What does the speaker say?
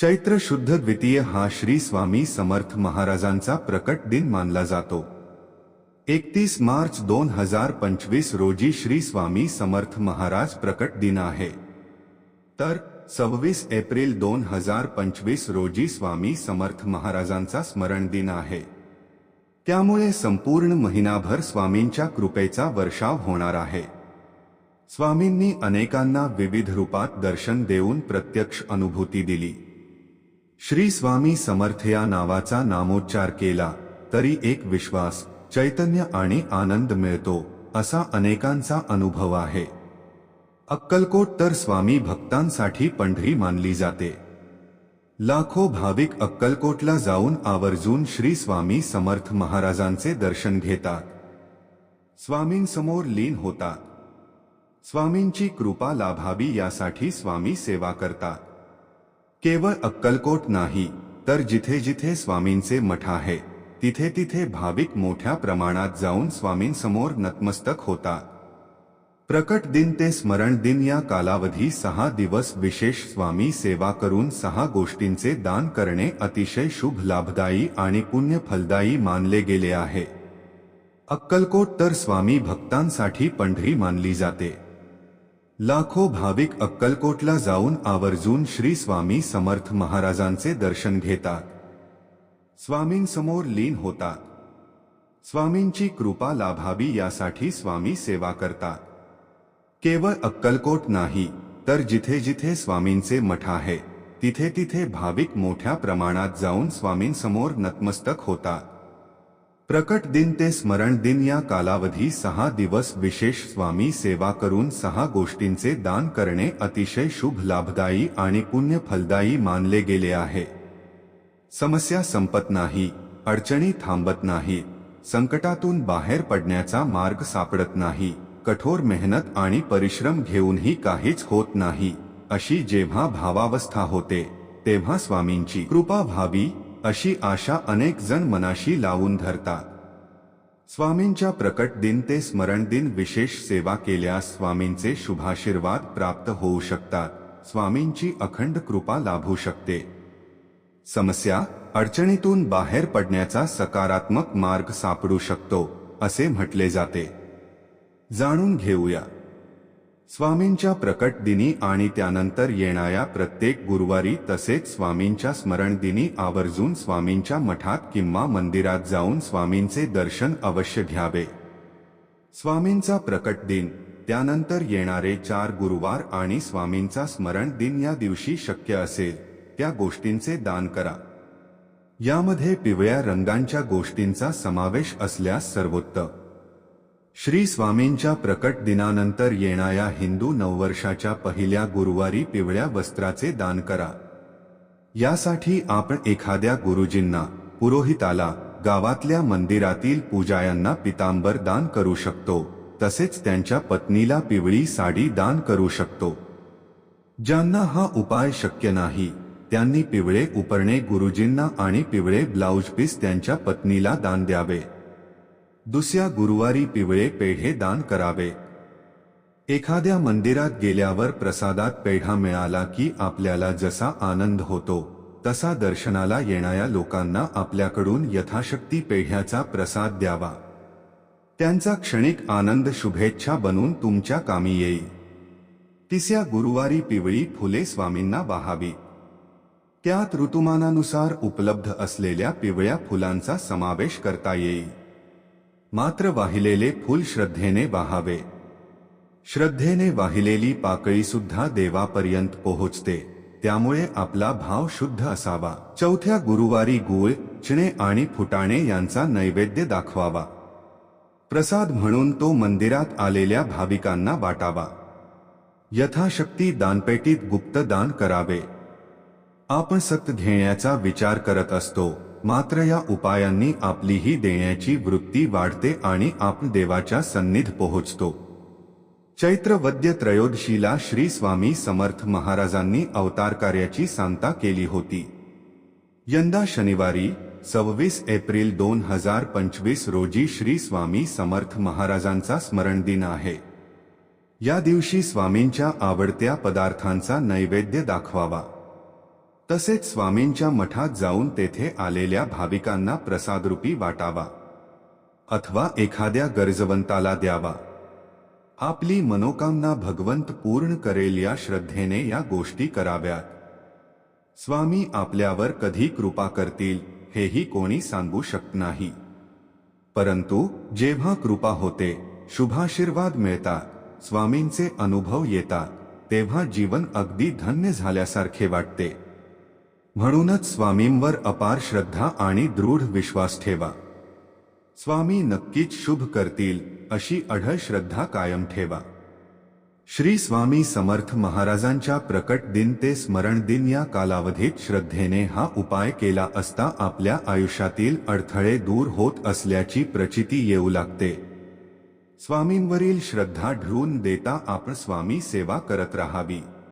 चैत्र शुद्ध द्वितीय हा श्री स्वामी समर्थ महाराजांचा प्रकट दिन मानला जातो. एकतीस मार्च दोन हजार पंचवीस रोजी श्री स्वामी समर्थ महाराज प्रकट दिन आहे. तर सव्वीस एप्रिल दोन हजार पंचवीस रोजी स्वामी समर्थ महाराजांचा स्मरण दिन आहे. त्यामुळे संपूर्ण महिनाभर स्वामींच्या कृपेचा वर्षाव होणार आहे. स्वामींनी अनेकांना विविध रूपात दर्शन देऊन प्रत्यक्ष अनुभूती दिली. श्री स्वामी समर्थ या नावाचा नामोच्चार केला तरी एक विश्वास चैतन्य आणि आनंद मिळतो असा अनेकांचा अनुभव आहे. अक्कलकोट तर स्वामी भक्तांसाठी पंढरी मानली जाते. लाखो भाविक अक्कलकोटला जाऊन आवर्जून श्री स्वामी समर्थ महाराजांचे दर्शन घेतात. स्वामींसमोर लीन होतात. स्वामींची कृपा लाभावी यासाठी स्वामी सेवा करतात. केवळ अक्कलकोट नाही, तर जिथे जिथे स्वामींचे मठ आहे तिथे तिथे भाविक मोठ्या प्रमाणात जाऊन स्वामींसमोर नतमस्तक होतात प्रकट दिन ते स्मरण दिन या कालावधी सहा दिवस विशेष स्वामी सेवा करून सहा गोष्टींचे दान करणे अतिशय शुभ, लाभदायी आणि पुण्य फलदायी मानले गेले आहे. अक्कलकोट तर स्वामी भक्तांसाठी पंढरी मानली जाते. लाखो भाविक अक्कलकोटला जाऊन आवर्जून श्री स्वामी समर्थ महाराजांचे दर्शन घेतात. स्वामींसमोर लीन होतात. स्वामींची कृपा लाभावी यासाठी स्वामी सेवा करतात. केवळ अक्कलकोट नाही तर जिथे जिथे स्वामींचे मठ आहे तिथे तिथे भाविक मोठ्या प्रमाणात जाऊन स्वामींसमोर नतमस्तक होतात. प्रकट दिन ते स्मरण दिन या कालावधी सहा दिवस विशेष स्वामी सेवा करून सहा गोष्टींचे दान करणे अतिशय शुभ लाभदायी आणि पुण्य फलदायी मानले गेले आहे. समस्या संपत नाही अडचणी थांबत नाही संकटातून बाहेर पडण्याचा मार्ग सापडत नाही कठोर मेहनत आणि परिश्रम घेऊनही काहीच होत नाही अशी जेव्हा भावावस्था होते तेव्हा स्वामींची कृपा व्हावी अशी आशा अनेक जण मनाशी लावून धरतात. स्वामींच्या प्रकट दिन ते स्मरण दिन विशेष सेवा केल्यास स्वामींचे शुभाशीर्वाद प्राप्त होऊ शकतात. स्वामींची अखंड कृपा लाभू शकते. समस्या अडचणीतून बाहेर पडण्याचा सकारात्मक मार्ग सापडू शकतो असे म्हटले जाते. जाणून घेऊया. स्वामींच्या प्रकट दिनी आणि त्यानंतर येणाऱ्या प्रत्येक गुरुवारी तसेच स्वामींच्या स्मरण दिनी आवर्जून स्वामींच्या मठात किंवा मंदिरात जाऊन स्वामींचे दर्शन अवश्य घ्यावे. स्वामींचा प्रकट दिन त्यानंतर येणारे चार गुरुवार आणि स्वामींचा स्मरण दिन या दिवशी शक्य असेल त्या गोष्टींचे दान करा. यामध्ये पिवळ्या रंगांच्या गोष्टींचा समावेश असल्यास सर्वोत्तम श्री स्वामींच्या प्रकट दिनानंतर येणाऱ्या हिंदू नववर्षाच्या पहिल्या गुरुवारी पिवळ्या वस्त्राचे दान करा. यासाठी आपण एखाद्या गुरुजींना पुरोहिताला गावातल्या मंदिरातील पूजायांना पितांबर दान करू शकतो. तसेच त्यांच्या पत्नीला पिवळी साडी दान करू शकतो. ज्यांना हा उपाय शक्य नाही त्यांनी पिवळे उपरणे गुरुजींना आणि पिवळे ब्लाऊज पीस त्यांच्या पत्नीला दान द्यावे. दुसऱ्या गुरुवारी पिवळे पेढे दान करावे. एखाद्या मंदिरात गेल्यावर प्रसादात पेढा मिळाला की आपल्याला जसा आनंद होतो तसा दर्शनाला येणाऱ्या लोकांना आपल्याकडून यथाशक्ती पेढ्याचा प्रसाद द्यावा. त्यांचा क्षणिक आनंद शुभेच्छा बनून तुमच्या कामी येईल. तिसऱ्या गुरुवारी पिवळी फुले स्वामींना वाहावी त्यात ऋतुमानानुसार उपलब्ध असलेल्या पिवळ्या फुलांचा समावेश करता येईल. मात्र वाहिलेले फुल श्रद्धेने वाहावे. श्रद्धेने वाहिलेली पाकळीसुद्धा देवापर्यंत पोहोचते. त्यामुळे आपला भाव शुद्ध असावा. चौथ्या गुरुवारी गुळ चिणे आणि फुटाणे यांचा नैवेद्य दाखवावा. प्रसाद म्हणून तो मंदिरात आलेल्या भाविकांना वाटावा. यथाशक्ती दानपेटीत गुप्त दान करावे. आपण सक्त घेण्याचा विचार करत असतो. मात्र या उपायांनी आपलीही देण्याची वृत्ती वाढते आणि आपण देवाच्या सन्निध पोहोचतो. चैत्र वद्य त्रयोदशीला श्री स्वामी समर्थ महाराजांनी अवतार कार्याची सांगता केली होती. यंदा शनिवारी सव्वीस एप्रिल दोन हजार पंचवीस रोजी श्री स्वामी समर्थ महाराजांचा स्मरण दिन आहे. या दिवशी स्वामींच्या आवडत्या पदार्थांचा नैवेद्य दाखवावा. तसेच स्वामींच्या मठात जाऊन तेथे आलेल्या भाविकांना प्रसादरूपी वाटावा. अथवा एखाद्या गरजवंताला द्यावा. आपली मनोकामना भगवंत पूर्ण करेल या श्रद्धेने या गोष्टी कराव्यात. स्वामी आपल्यावर कधी कृपा करतील हेही कोणी सांगू शकत नाही. परंतु जेव्हा कृपा होते शुभाशीर्वाद मिळतात स्वामींचे अनुभव येतात तेव्हा जीवन अगदी धन्य झाल्यासारखे वाटते. म्हणूनच स्वामींवर अपार श्रद्धा आणि दृढ विश्वास ठेवा. स्वामी नक्कीच शुभ करतील अशी अढळ श्रद्धा कायम ठेवा. श्री स्वामी समर्थ महाराजांच्या प्रकट दिन ते स्मरण दिन या कालावधीत श्रद्धेने हा उपाय केला असता आपल्या आयुष्यातील अडथळे दूर होत असल्याची प्रचिती येऊ लागते. स्वामींवरील श्रद्धा ढळून देता आपण स्वामी सेवा करत राहावी.